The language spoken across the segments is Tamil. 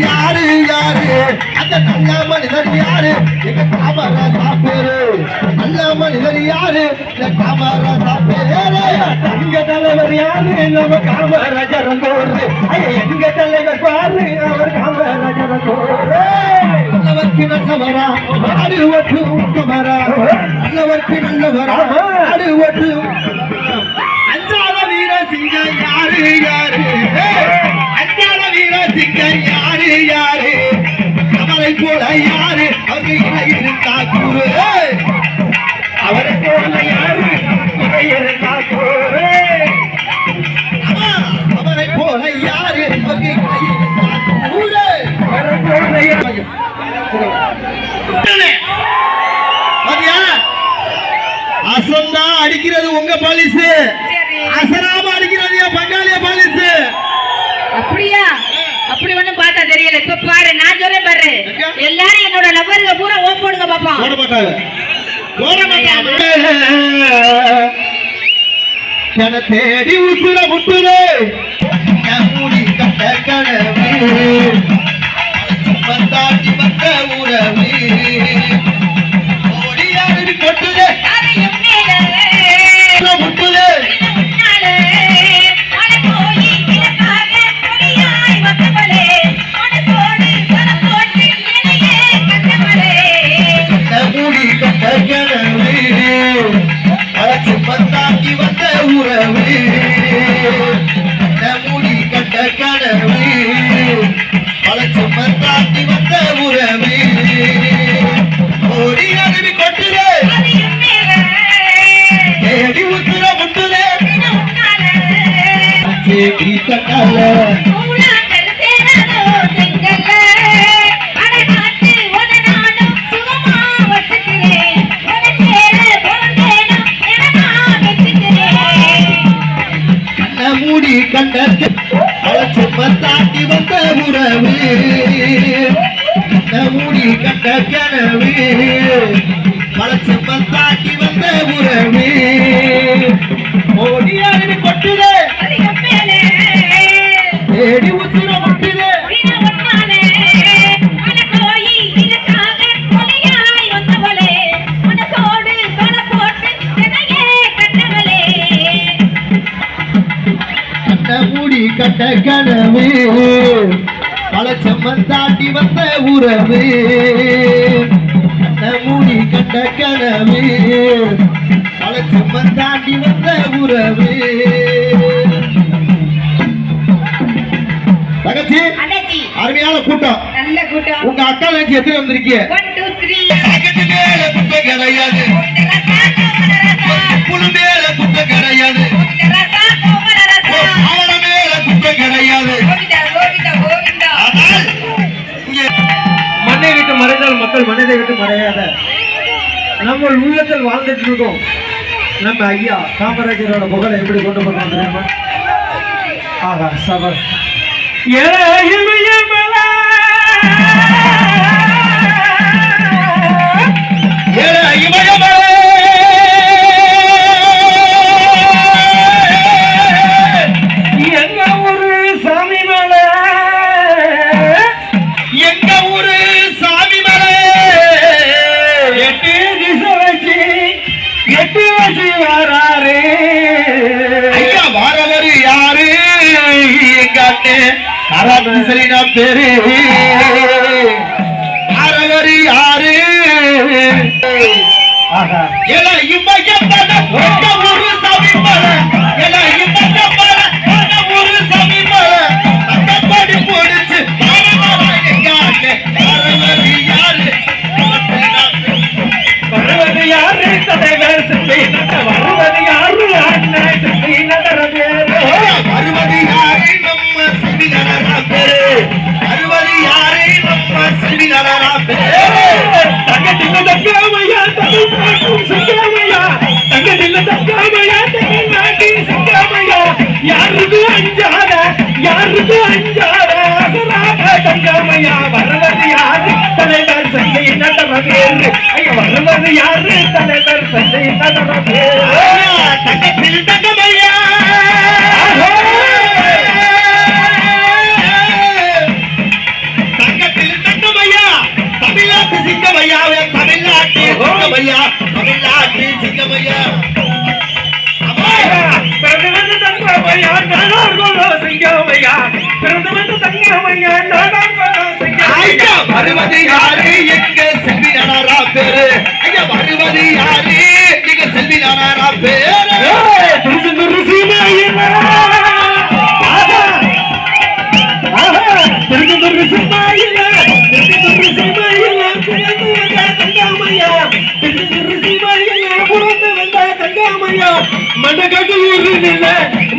யாரு யாரு? அந்த நல்ல மனிதர் யாரு? எங்க காமராஜா சாப்பேரு. நல்ல மனிதர் யாரு? இந்த காமராஜா சாப்பேரு. எங்க தலைவர் யாரு? நம்ம காமராஜர் கோரு எங்க தலைவர் பாரு? அவர் காமராஜர் கோரு நல்லவர்க்கு நல்லவரா. ஆடு ஒட்டு நல்லவர்க்கு நல்லவரா. இணை இருந்தா கூறு அவரை போல யாரு? கோரு ஆமா, அவரை போல யாரு? அவரை போல? அசந்தா அடிக்கிறது உங்க பாலிஸ். சரி. அசராம அடிக்கிறது என் பங்காளிய பாலிஸ். அப்படியா? அப்படி ஒண்ணும் பார்த்தா தெரியல. இப்ப பாரு நான் சொல்றேன் பாரு? எல்லாரும் என்னோட நபருங்க பூரா ஓம் போடுங்க பாப்போம். போட மாட்டாங்க. போட மாட்டாங்க. என தேடி உசுர முட்டுது முடி கட்ட உறவு மூடி கண்ட அழைச்சு வந்தாட்டி வந்த உறவு. மூடி கண்ட கனவு அழைச்சு கண்ட கனவு பழச்சம்மன் தாண்டி வந்த உறவு. கண்ண மூடி கண்ட கனவு. பழச்சம்மன் தாண்டி வந்த உறவு. அண்ணாச்சி, அருமையான கூட்டம். நல்ல கூட்டம். உங்க அக்கா எத்தனை வந்திருக்கீங்க? நம்ம உள்ளத்தில் வாழ்ந்துட்டு இருக்கோம் நம்ம ஐயா காமராஜரோட புகழை எப்படி கொண்டு போறோம் தெரியுமா? ஆகா சபஸ். ஏழை இமயமலை. எங்க அண்ணன் கராத்திசலினா பேரு. வாரவர் யாரு? ஆகா ஏழை நம்ம பேரு அறுபது யாரு நம்ம சிவிகரா பேரு தங்கத்தில தக்காமையா தமிழ்நாட்டும் சிங்காமையா தங்கத்தில தக்காமையா தமிழ்நாட்டின் சிங்காமையா யாருக்கு அஞ்சாத யாருக்கு அஞ்சாத தங்காமையா வருவது யாரு தலைவர் சந்தை பேரு ஐயா யாரு தலைவர் சந்தை பேரு சிங்கமையா தமிழ்நாட்டு சிங்கமையா பிறந்து வந்து தங்கமையா நானார் கொள்ளோ சிங்கமையா பிறந்து வந்து தங்கமையா நானார் கொள்ளோ சிங்கமையா வருவது யாரு எங்கே திருச்செந்தூர் சீமையில பிறந்து மண்டகாட்டு ஊரில் இல்ல,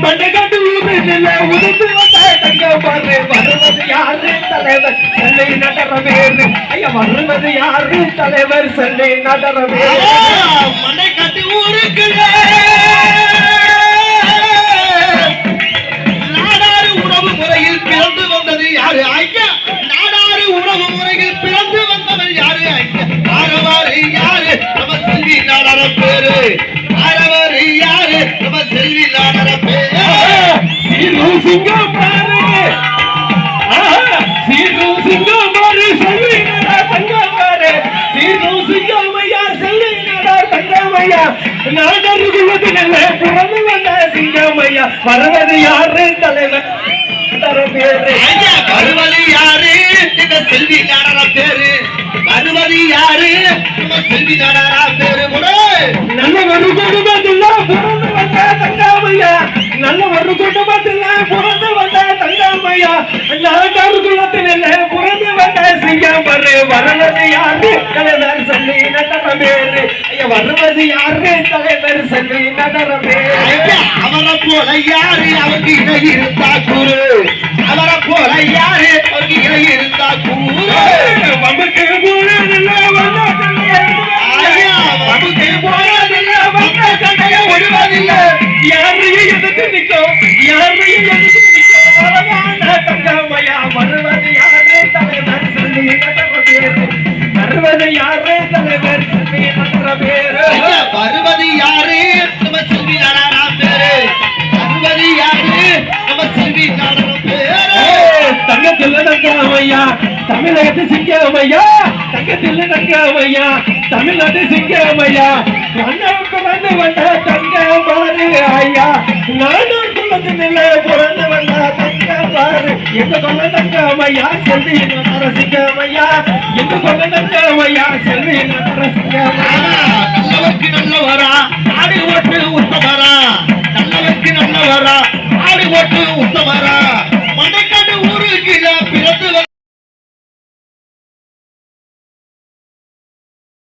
மண்டகாட்டு ஊரில் இல்ல, உதிர்ந்து வந்த தங்கப்பாரு. வருவது யாரு தலைவர்? சென்னை நகர வேறு ஐயா வருவது யாரு தலைவர்? சென்னை நகர வேறு சிங்கம் பாரு. ஆஹா, சிங்கம் பாரு சொல்லி தங்கம் பாரு. சீரும் சிங்கம் ஐயா சொல்லி தங்கம் ஐயா. நாடருக்குள்ளது நல்ல பிறந்து வந்த சிங்கம் ஐயா. வருவது யாரு தலைவர் வருவது யாரு? செல்வி நாடார பேரு? வருவது யாரு? செல்வி நாடார பேரு நல்ல ஒரு குடும்பத்தில் பிறந்து வந்த தங்காமையா நல்ல ஒரு குடும்பத்தில் பிறந்து வந்த தங்காமையா நாட்டார் குலத்தில் பிறந்து வந்த சிங்கம் வரு வருவது யாரு? தலைவர் சொல்லி நடர பேரு ஐயா வருவது யாரு? தலைவர் சொல்லி நடர பேரு அவரை போல யாரு? அவருக்கு இணை இருந்தா கூறு. வருவது யாரு? நம்ம செல்வி நாடாரா பேரு. வருவது யாரு? நம்ம செல்வி நாடாரா பேரு. தங்கத்தில் தங்காமையா தமிழகத்து சிங்கமையா தங்கத்தில் தங்காமையா தமிழ்நாட்டு சிங்கமையா அண்ணன் வந்து வந்த தங்க மாறு ஐயா. நானும் குலத்து நில பிறந்து வந்த பாரு எங்க கொள்ள தங்கமையா செல்வி நரசிங்கமையா எங்க கொள்ள தங்கமையா செல்வி நரசிங்கமையா நல்லவருக்கு நல்லவரா? நாடு ஓட்டு உத்தமரா? நல்லவருக்கு நல்லவரா? நாடு ஓட்டு உத்தமரா? மனைக்கண்டு ஊருக்கு பிறந்து